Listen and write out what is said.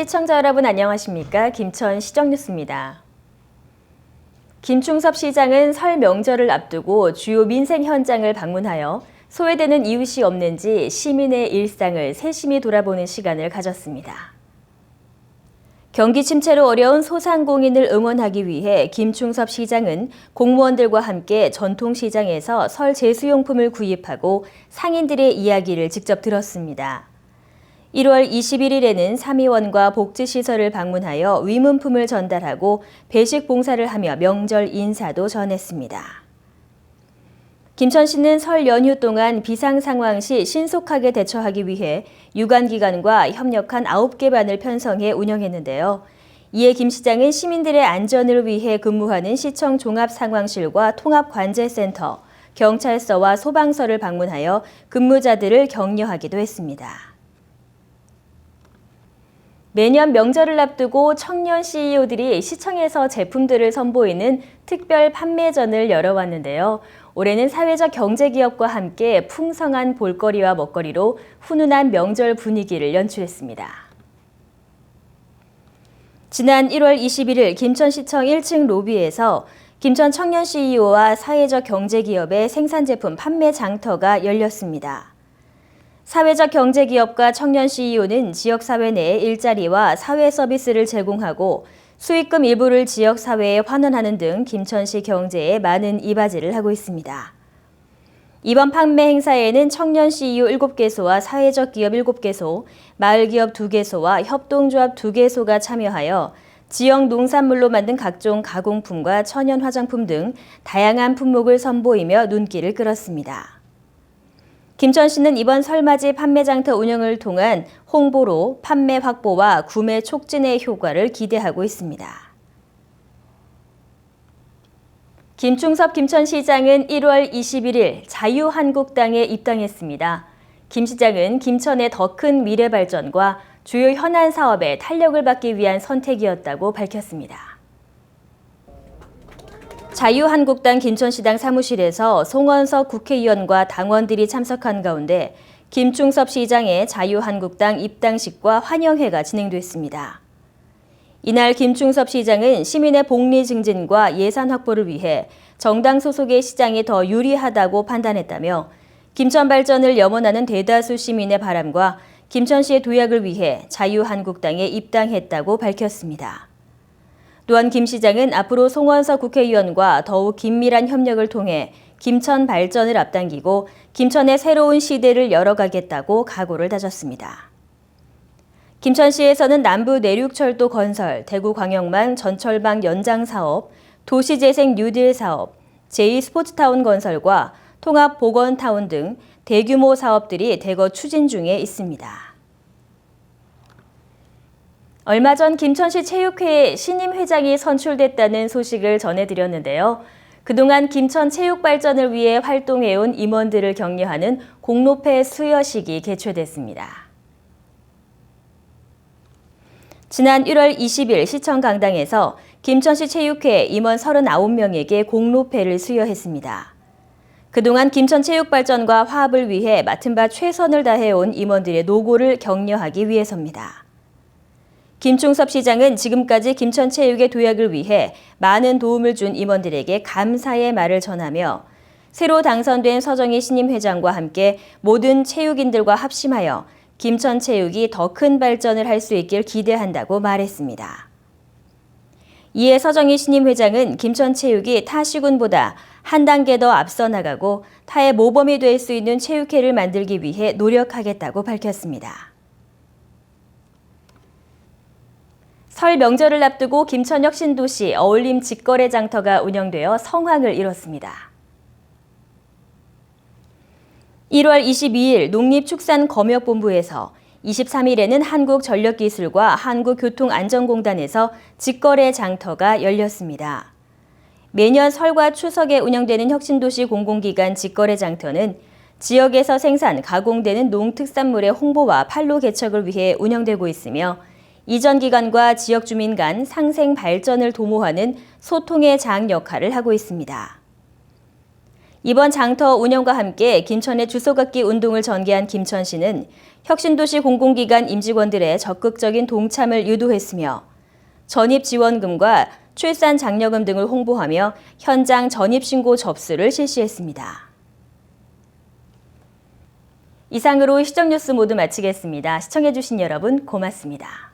시청자 여러분 안녕하십니까? 김천 시정뉴스입니다. 김충섭 시장은 설 명절을 앞두고 주요 민생 현장을 방문하여 소외되는 이웃이 없는지 시민의 일상을 세심히 돌아보는 시간을 가졌습니다. 경기 침체로 어려운 소상공인을 응원하기 위해 김충섭 시장은 공무원들과 함께 전통시장에서 설 제수용품을 구입하고 상인들의 이야기를 직접 들었습니다. 1월 21일에는 삼의원과 복지시설을 방문하여 위문품을 전달하고 배식 봉사를 하며 명절 인사도 전했습니다. 김천시는 설 연휴 동안 비상 상황 시 신속하게 대처하기 위해 유관기관과 협력한 9개 반을 편성해 운영했는데요. 이에 김 시장은 시민들의 안전을 위해 근무하는 시청 종합상황실과 통합관제센터, 경찰서와 소방서를 방문하여 근무자들을 격려하기도 했습니다. 매년 명절을 앞두고 청년 CEO들이 시청에서 제품들을 선보이는 특별 판매전을 열어왔는데요. 올해는 사회적 경제 기업과 함께 풍성한 볼거리와 먹거리로 훈훈한 명절 분위기를 연출했습니다. 지난 1월 21일 김천시청 1층 로비에서 김천 청년 CEO와 사회적 경제기업의 생산제품 판매 장터가 열렸습니다. 사회적 경제기업과 청년 CEO는 지역사회 내에 일자리와 사회 서비스를 제공하고 수익금 일부를 지역사회에 환원하는 등 김천시 경제에 많은 이바지를 하고 있습니다. 이번 판매 행사에는 청년 CEO 7개소와 사회적 기업 7개소, 마을 기업 2개소와 협동조합 2개소가 참여하여 지역 농산물로 만든 각종 가공품과 천연 화장품 등 다양한 품목을 선보이며 눈길을 끌었습니다. 김천시는 이번 설맞이 판매장터 운영을 통한 홍보로 판매 확보와 구매 촉진의 효과를 기대하고 있습니다. 김충섭 김천시장은 1월 21일 자유한국당에 입당했습니다. 김 시장은 김천의 더 큰 미래 발전과 주요 현안 사업에 탄력을 받기 위한 선택이었다고 밝혔습니다. 자유한국당 김천시당 사무실에서 송원석 국회의원과 당원들이 참석한 가운데 김충섭 시장의 자유한국당 입당식과 환영회가 진행됐습니다. 이날 김충섭 시장은 시민의 복리 증진과 예산 확보를 위해 정당 소속의 시장이 더 유리하다고 판단했다며 김천 발전을 염원하는 대다수 시민의 바람과 김천시의 도약을 위해 자유한국당에 입당했다고 밝혔습니다. 또한 김 시장은 앞으로 송원석 국회의원과 더욱 긴밀한 협력을 통해 김천 발전을 앞당기고 김천의 새로운 시대를 열어가겠다고 각오를 다졌습니다. 김천시에서는 남부 내륙철도 건설, 대구광역만 전철방 연장 사업, 도시재생 뉴딜 사업, 제2스포츠타운 건설과 통합보건타운 등 대규모 사업들이 대거 추진 중에 있습니다. 얼마 전 김천시 체육회에 신임 회장이 선출됐다는 소식을 전해드렸는데요. 그동안 김천 체육 발전을 위해 활동해온 임원들을 격려하는 공로패 수여식이 개최됐습니다. 지난 1월 20일 시청 강당에서 김천시 체육회 임원 39명에게 공로패를 수여했습니다. 그동안 김천 체육 발전과 화합을 위해 맡은 바 최선을 다해온 임원들의 노고를 격려하기 위해서입니다. 김충섭 시장은 지금까지 김천체육의 도약을 위해 많은 도움을 준 임원들에게 감사의 말을 전하며 새로 당선된 서정희 신임 회장과 함께 모든 체육인들과 합심하여 김천체육이 더 큰 발전을 할 수 있길 기대한다고 말했습니다. 이에 서정희 신임 회장은 김천체육이 타 시군보다 한 단계 더 앞서 나가고 타의 모범이 될 수 있는 체육회를 만들기 위해 노력하겠다고 밝혔습니다. 설 명절을 앞두고 김천역 신도시 어울림 직거래 장터가 운영되어 성황을 이뤘습니다. 1월 22일 농립축산검역본부에서 23일에는 한국전력기술과 한국교통안전공단에서 직거래 장터가 열렸습니다. 매년 설과 추석에 운영되는 혁신도시 공공기관 직거래 장터는 지역에서 생산, 가공되는 농특산물의 홍보와 판로 개척을 위해 운영되고 있으며 이전 기관과 지역 주민 간 상생 발전을 도모하는 소통의 장 역할을 하고 있습니다. 이번 장터 운영과 함께 김천의 주소갖기 운동을 전개한 김천 시는 혁신도시 공공기관 임직원들의 적극적인 동참을 유도했으며 전입 지원금과 출산 장려금 등을 홍보하며 현장 전입 신고 접수를 실시했습니다. 이상으로 시정뉴스 모두 마치겠습니다. 시청해주신 여러분 고맙습니다.